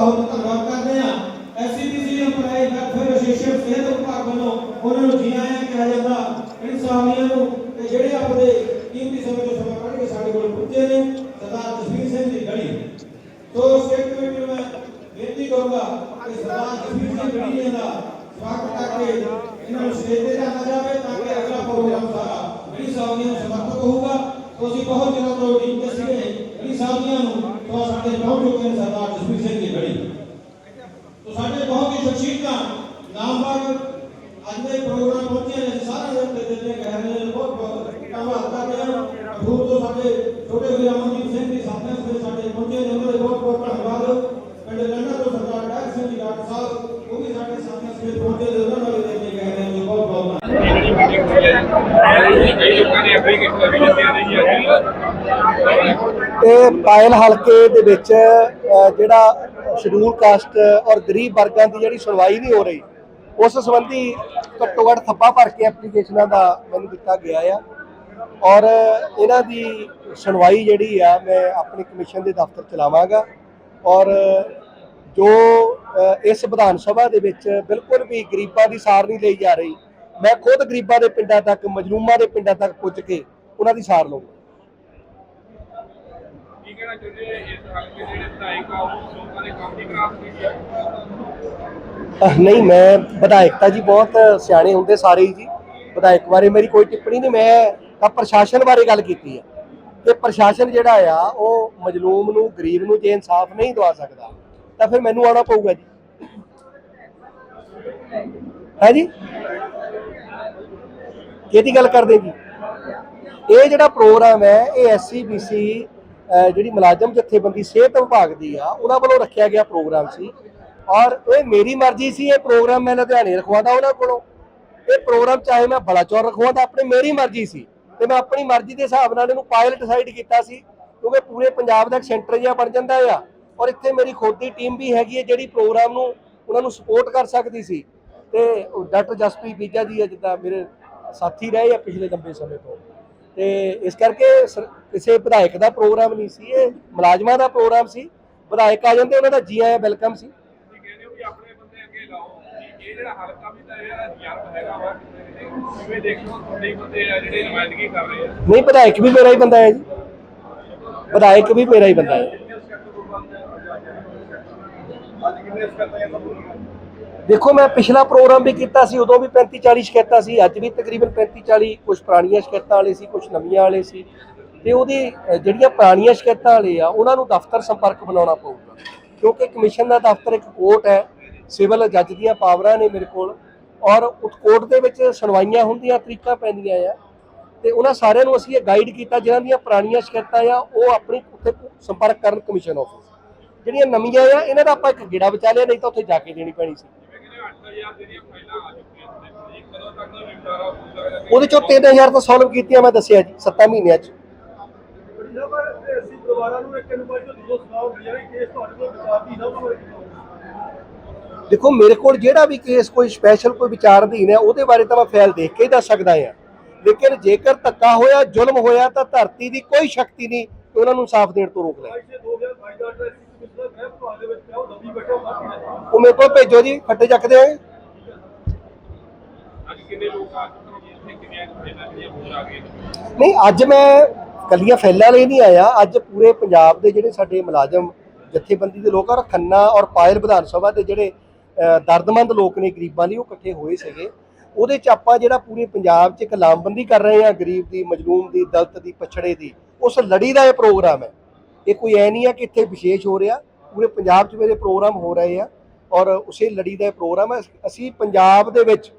ਬਹੁਤ ਧੰਨਵਾਦ ਕਰਦੇ ਹਾਂ। ਐਸਸੀਪੀਸੀ ਅੰਪਲਾਈ ਵੈਲਫੇਅਰ ਐਸੋਸੀਏਸ਼ਨ ਸਿਹਤ ਵਿਭਾਗ ਵੱਲੋਂ ਉਹਨਾਂ ਨੂੰ ਜੀ ਆਇਆਂ ਕਿਹਾ ਜਾਂਦਾ। ਇਨਸਾਨੀਆਂ ਨੂੰ ਤੇ ਜਿਹੜੇ ਆਪਣੇ ਕੀਮਤੀ ਸਮੇਂ ਤੋਂ ਸਮਾਂ ਕੱਢ ਕੇ ਸਾਡੇ ਕੋਲ ਪਹੁੰਚੇ ਨੇ, ਸਰਦਾਰ ਜਸਵੀਰ ਸਿੰਘ ਦੀ ਗੜੀ ਤੋਂ ਸਟੇਟ ਕਮੇਟੀ ਨੂੰ ਮੈਂ ਬੇਨਤੀ ਕਰੂੰਗਾ ਕਿ ਸਰਦਾਰ ਜਸਵੀਰ ਸਿੰਘ ਗੜੀ ਜੀ ਦਾ ਸਵਾਗਤ ਕਰਕੇ ਇਹਨਾਂ ਨੂੰ ਸਟੇਜ ਤੇ ਲਿਆਂਦਾ ਜਾਵੇ ਤਾਂ ਕਿ ਅਗਲਾ ਪ੍ਰੋਗਰਾਮ ਸਾਰਾ ਗੜੀ ਸਾਹਿਬ ਸਮਰਪਿਤ ਹੋਊਗਾ। ਤੋਂ ਬਹੁਤ ਦਿਨਾਂ ਤੋਂ ਉਡੀਕਦੇ ਸੀਗੇ। ਗੜੀ ਸਾਹਿਬ ਜੀ ਨੂੰ ਤੋਂ ਸਾਡੇ ਪਹੁੰਚ ਚੁੱਕੇ ਨੇ ਸਰਦਾਰ ਜਸਵੀਰ ਸਿੰਘ ਦੀ ਗੜੀ ਤੋ ਸਾਡੇ ਬਹੁਤ ਹੀ ਸ਼ਖਸੀਅਤਾਂ, ਨਾਮਵਰ, ਅੱਜ ਦੇ ਪ੍ਰੋਗਰਾਮ ਪਹੁੰਚੇ ਨੇ ਸਾਰਾ ਦਿਨ ਤੇ ਦਿੱਤੇ ਗਏ ਨੇ, ਬਹੁਤ ਬਹੁਤ ਧੰਨਵਾਦ ਕਰਦੇ ਹਾਂ। ਅਖੂਰ ਤੋਂ ਸਾਡੇ ਛੋਟੇ ਵੀਰ ਅਮਨਦੀਪ ਸਿੰਘ ਜੀ ਸਾਥੀਆਂ ਸਵੇਰੇ ਸਾਡੇ ਪਹੁੰਚੇ ਨੇ, ਉਹਨਾਂ ਦੇ ਬਹੁਤ ਬਹੁਤ ਧੰਨਵਾਦ। ਪਿੰਡ ਲੰਡਾ ਤੋਂ ਸਰਦਾਰ ਡਾਕ ਸਿੰਘ ਜੀ, ਡਾਕਟਰ ਸਾਹਿਬ, ਉਹ ਵੀ ਸਾਡੇ ਸਾਥੀਆਂ ਸਵੇਰੇ ਪਹੁੰਚੇ ਨੇ। ਹੈ ਪਾਇਲ ਹਲਕੇ ਦੇ ਵਿੱਚ ਜਿਹੜਾ ਸ਼ਡਿਊਲ ਕਾਸਟ ਔਰ ਗਰੀਬ ਵਰਗਾਂ ਦੀ ਜਿਹੜੀ ਸੁਣਵਾਈ ਨਹੀਂ ਹੋ ਰਹੀ, ਉਸ ਸੰਬੰਧੀ ਘੱਟੋ ਘੱਟ ਥੱਪਾ ਭਰ ਕੇ ਐਪਲੀਕੇਸ਼ਨਾਂ ਦਾ ਮੈਨੂੰ ਦਿੱਤਾ ਗਿਆ ਆ। ਔਰ ਇਹਨਾਂ ਦੀ ਸੁਣਵਾਈ ਜਿਹੜੀ ਆ, ਮੈਂ ਆਪਣੀ ਕਮਿਸ਼ਨ ਦੇ ਦਫ਼ਤਰ ਚਲਾਵਾਂਗਾ ਔਰ ਜੋ ਇਸ ਵਿਧਾਨ ਸਭਾ ਦੇ ਵਿੱਚ ਬਿਲਕੁਲ ਵੀ ਗਰੀਬਾਂ ਦੀ ਸਾਰ ਨਹੀਂ ਲਈ ਜਾ ਰਹੀ ਮੈਂ ਖੁਦ ਗਰੀਬਾਂ ਦੇ ਪਿੰਡਾਂ ਤੱਕ ਮਜਲੂਮਾਂ ਦੇ ਪਿੰਡਾਂ ਤੱਕ ਪੁੱਜ ਕੇ ਉਹਨਾਂ ਦੀ ਸਾਰ ਅਹ ਨਹੀਂ ਮੈਂ ਵਿਧਾਇਕ ਤਾਂ ਜੀ ਬਹੁਤ ਸਿਆਣੇ ਹੁੰਦੇ ਸਾਰੇ ਹੀ ਜੀ। ਵਿਧਾਇਕ ਬਾਰੇ ਮੇਰੀ ਕੋਈ ਟਿੱਪਣੀ ਨਹੀਂ ਮੈਂ ਤਾਂ ਪ੍ਰਸ਼ਾਸਨ ਬਾਰੇ ਗੱਲ ਕੀਤੀ ਹੈ। ਕਿ ਪ੍ਰਸ਼ਾਸਨ ਜਿਹੜਾ ਆ ਉਹ ਮਜਲੂਮ ਨੂੰ ਗਰੀਬ ਨੂੰ ਜੇ ਇਨਸਾਫ ਨਹੀਂ ਦਵਾ ਸਕਦਾ ਤਾਂ ਫਿਰ ਮੈਨੂੰ ਆਉਣਾ ਪਊਗਾ ਜੀ। ਹੈ ਜੀ? ਕਿਹਦੀ ਗੱਲ ਕਰਦੇ ਜੀ? ਇਹ ਜਿਹੜਾ ਪ੍ਰੋਗਰਾਮ ਹੈ, ਇਹ ਐਸਸੀਬੀਸੀ ਜਿਹੜੀ ਮੁਲਾਜ਼ਮ ਜਥੇਬੰਦੀ ਸਿਹਤ ਵਿਭਾਗ ਦੀ ਆ, ਉਹਨਾਂ ਵੱਲੋਂ ਰੱਖਿਆ ਗਿਆ ਪ੍ਰੋਗਰਾਮ ਸੀ। ਔਰ ਇਹ ਮੇਰੀ ਮਰਜ਼ੀ ਸੀ, ਇਹ ਪ੍ਰੋਗਰਾਮ ਮੈਂ ਲੁਧਿਆਣੇ ਰਖਵਾਉਂਦਾ ਉਹਨਾਂ ਕੋਲੋਂ। ਇਹ ਪ੍ਰੋਗਰਾਮ ਚਾਹੇ ਮੈਂ ਬਲਾਚੌਰ ਰਖਵਾਉਂਦਾ, ਆਪਣੀ ਮੇਰੀ ਮਰਜ਼ੀ ਸੀ ਤੇ ਮੈਂ ਆਪਣੀ ਮਰਜ਼ੀ ਦੇ ਹਿਸਾਬ ਨਾਲ ਇਹਨੂੰ ਪਾਇਲ ਡਿਸਾਈਡ ਕੀਤਾ ਸੀ, ਕਿਉਂਕਿ ਪੂਰੇ ਪੰਜਾਬ ਦਾ ਇੱਕ ਸੈਂਟਰ ਜਿਹਾ ਬਣ ਜਾਂਦਾ ਆ। ਔਰ ਇੱਥੇ ਮੇਰੀ ਖੁਦ ਦੀ ਟੀਮ ਵੀ ਹੈਗੀ ਹੈ, ਜਿਹੜੀ ਪ੍ਰੋਗਰਾਮ ਨੂੰ ਉਹਨਾਂ ਨੂੰ ਸਪੋਰਟ ਕਰ ਸਕਦੀ ਸੀ। ਤੇ ਡਾਕਟਰ ਜਸਪ੍ਰੀਤ ਬੀਜਾ ਜੀ ਆ, ਜਿੱਦਾਂ ਮੇਰੇ ਸਾਥੀ ਰਹੇ ਆ ਪਿਛਲੇ ਲੰਬੇ ਸਮੇਂ ਤੋਂ। ਤੇ ਇਸ ਕਰਕੇ ਕਿਸੇ ਵਿਧਾਇਕ ਦਾ ਪ੍ਰੋਗਰਾਮ ਨਹੀਂ ਸੀ ਇਹ ਮੁਲਾਜ਼ਮਾਂ ਦਾ ਪ੍ਰੋਗਰਾਮ ਸੀ। ਵਿਧਾਇਕ ਆ ਜਾਂਦੇ ਉਹਨਾਂ ਦਾ ਜੀ ਆਇਆ ਵੈਲਕਮ ਸੀ। ਤੁਸੀਂ ਕਹਿੰਦੇ ਹੋ ਕਿ ਆਪਣੇ ਬੰਦੇ ਅੱਗੇ ਲਾਓ। ਕਿ ਇਹ ਜਿਹੜਾ ਹਲਕਾ ਵੀ ਤਾਂ ਇਹਦਾ ਰਿਜ਼ਰਵ ਹੈਗਾ ਵਾ ਕਿਤੇ ਨਾ ਕਿਤੇ। ਕਿਵੇਂ ਦੇਖੋ ਤੁਹਾਡੇ ਹੀ ਬੰਦੇ ਆ ਜਿਹੜੇ ਨੁਮਾਇੰਦਗੀ ਕਰ ਰਹੇ ਆ? ਨਹੀਂ ਵਿਧਾਇਕ ਵੀ ਮੇਰਾ ਹੀ ਬੰਦਾ ਹੈ ਜੀ। ਵਿਧਾਇਕ ਵੀ ਮੇਰਾ ਹੀ ਬੰਦਾ ਹੈ। ਅੱਜ ਕਿੰਨੇ ਸਕੱਤਾਂ ਦੇਖੋ, ਮੈਂ ਪਿਛਲਾ ਪ੍ਰੋਗਰਾਮ ਵੀ ਕੀਤਾ ਸੀ, ਉਦੋਂ ਵੀ 35 40 ਸ਼ਿਕਾਇਤਾਂ ਸੀ, ਅੱਜ ਵੀ ਤਕਰੀਬਨ 35 40 ਕੁਝ ਪੁਰਾਣੀਆਂ ਸ਼ਿਕਾਇਤਾਂ ਵਾਲੇ ਸੀ ਕੁਝ ਨਵੀਆਂ ਵਾਲੇ ਸੀ। ਤੇ ਉਹਦੀ ਜਿਹੜੀਆਂ ਪੁਰਾਣੀਆਂ ਸ਼ਿਕਾਇਤਾਂ ਵਾਲੇ ਆ, ਉਹਨਾਂ ਨੂੰ ਦਫ਼ਤਰ ਸੰਪਰਕ ਬਣਾਉਣਾ ਪਊਗਾ। ਕਿਉਂਕਿ ਕਮਿਸ਼ਨ ਦਾ ਦਫ਼ਤਰ ਇੱਕ ਕੋਰਟ ਹੈ, ਸਿਵਲ ਜੱਜ ਦੀਆਂ ਪਾਵਰਾਂ ਨੇ ਮੇਰੇ ਕੋਲ, ਔਰ ਉਸ ਕੋਰਟ ਦੇ ਵਿੱਚ ਸੁਣਵਾਈਆਂ ਹੁੰਦੀਆਂ, ਤਰੀਕਾਂ ਪੈਂਦੀਆਂ ਆ। ਤੇ ਉਹਨਾਂ ਸਾਰਿਆਂ ਨੂੰ ਅਸੀਂ ਇਹ ਗਾਈਡ ਕੀਤਾ, ਜਿਨ੍ਹਾਂ ਦੀਆਂ ਪੁਰਾਣੀਆਂ ਸ਼ਿਕਾਇਤਾਂ ਆ, ਉਹ ਆਪਣੀ ਉੱਥੇ ਸੰਪਰਕ ਕਰਨ ਕਮਿਸ਼ਨ ਆਫਿਸ। ਜਿਹੜੀਆਂ ਨਵੀਆਂ ਆ, ਇਹਨਾਂ ਦਾ ਆਪਾਂ ਇੱਕ ਗੇੜਾ ਬਚਾ ਲਿਆ, ਨਹੀਂ ਤਾਂ ਉੱਥੇ ਜਾ ਕੇ ਦੇਣੀ ਪੈਣੀ ਸੀ। ਉਹਦੇ ਚੋਂ 3000 ਤਾਂ ਸੋਲਵ ਕੀਤੀਆਂ ਮੈਂ ਦੱਸਿਆ ਜੀ 7 ਮਹੀਨਿਆਂ ਚ। ਦੇਖੋ, ਮੇਰੇ ਕੋਲ ਜਿਹੜਾ ਵੀ ਕੇਸ ਕੋਈ ਸਪੈਸ਼ਲ ਕੋਈ ਵਿਚਾਰ ਅਧੀਨ ਹੈ ਉਹਦੇ ਬਾਰੇ ਤਾਂ ਮੈਂ ਫਾਈਲ ਦੇਖ ਕੇ ਹੀ ਦੱਸ ਸਕਦਾ ਹਾਂ ਲੇਕਿਨ ਜੇਕਰ ਧੱਕਾ ਹੋਇਆ, ਜ਼ੁਲਮ ਹੋਇਆ, ਤਾਂ ਧਰਤੀ ਦੀ ਕੋਈ ਸ਼ਕਤੀ ਨਹੀਂ ਉਹਨਾਂ ਨੂੰ ਇਨਸਾਫ ਦੇਣ ਤੋਂ ਰੋਕ ਲੈ ਅੱਜ ਦੇ 2022 ਦਾ ਐਡਰੈਸ ਮਿਸਟਰ ਗ੍ਰਹਿ ਭਰਾ ਦੇ ਵਿੱਚ ਪਿਆ ਉਹ ਮੇਰੇ ਕੋਲ ਭੇਜੋ ਜੀ ਫੱਟੇ ਚੱਕਦੇ ਆ ਆ? ਨਹੀਂ ਅੱਜ ਮੈਂ ਕੱਲੀਆਂ ਫੈਲਾਂ ਲਈ ਨਹੀਂ ਆਇਆ। ਅੱਜ ਪੂਰੇ ਪੰਜਾਬ ਦੇ ਜਿਹੜੇ ਸਾਡੇ ਮੁਲਾਜ਼ਮ ਜਥੇਬੰਦੀ ਦੇ ਲੋਕ ਆ ਔਰ ਖੰਨਾ ਔਰ ਪਾਇਲ ਵਿਧਾਨ ਸਭਾ ਦੇ ਜਿਹੜੇ ਦਰਦਮੰਦ ਲੋਕ ਨੇ ਗਰੀਬਾਂ ਲਈ ਉਹ ਇਕੱਠੇ ਹੋਏ ਸੀਗੇ। ਉਹਦੇ ਚ ਆਪਾਂ ਜਿਹੜਾ ਪੂਰੇ ਪੰਜਾਬ 'ਚ ਇੱਕ ਲਾਮਬੰਦੀ ਕਰ ਰਹੇ ਹਾਂ ਗਰੀਬ ਦੀ ਮਜਲੂਮ ਦੀ ਦਲਿਤ ਦੀ ਪਛੜੇ ਦੀ ਉਸ ਲੜੀ ਦਾ ਇਹ ਪ੍ਰੋਗਰਾਮ ਹੈ। ਇਹ ਕੋਈ ਐ ਨਹੀਂ ਹੈ ਕਿ ਇੱਥੇ ਵਿਸ਼ੇਸ਼ ਹੋ ਰਿਹਾ। ਪੂਰੇ ਪੰਜਾਬ 'ਚ ਮੇਰੇ ਪ੍ਰੋਗਰਾਮ ਹੋ ਰਹੇ ਆ ਔਰ ਉਸੇ ਲੜੀ ਦਾ ਇਹ ਪ੍ਰੋਗਰਾਮ ਹੈ ਅਸੀਂ ਪੰਜਾਬ ਦੇ ਵਿੱਚ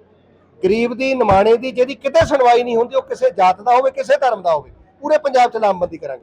ਗਰੀਬ ਦੀ, ਨਿਮਾਣੇ ਦੀ, ਜਿਹਦੀ ਕਿਤੇ ਸੁਣਵਾਈ ਨਹੀਂ ਹੁੰਦੀ, ਉਹ ਕਿਸੇ ਜਾਤ ਦਾ ਹੋਵੇ, ਕਿਸੇ ਧਰਮ ਦਾ ਹੋਵੇ, ਪੂਰੇ ਪੰਜਾਬ 'ਚ ਲਾਮਬੰਦੀ ਕਰਾਂਗੇ।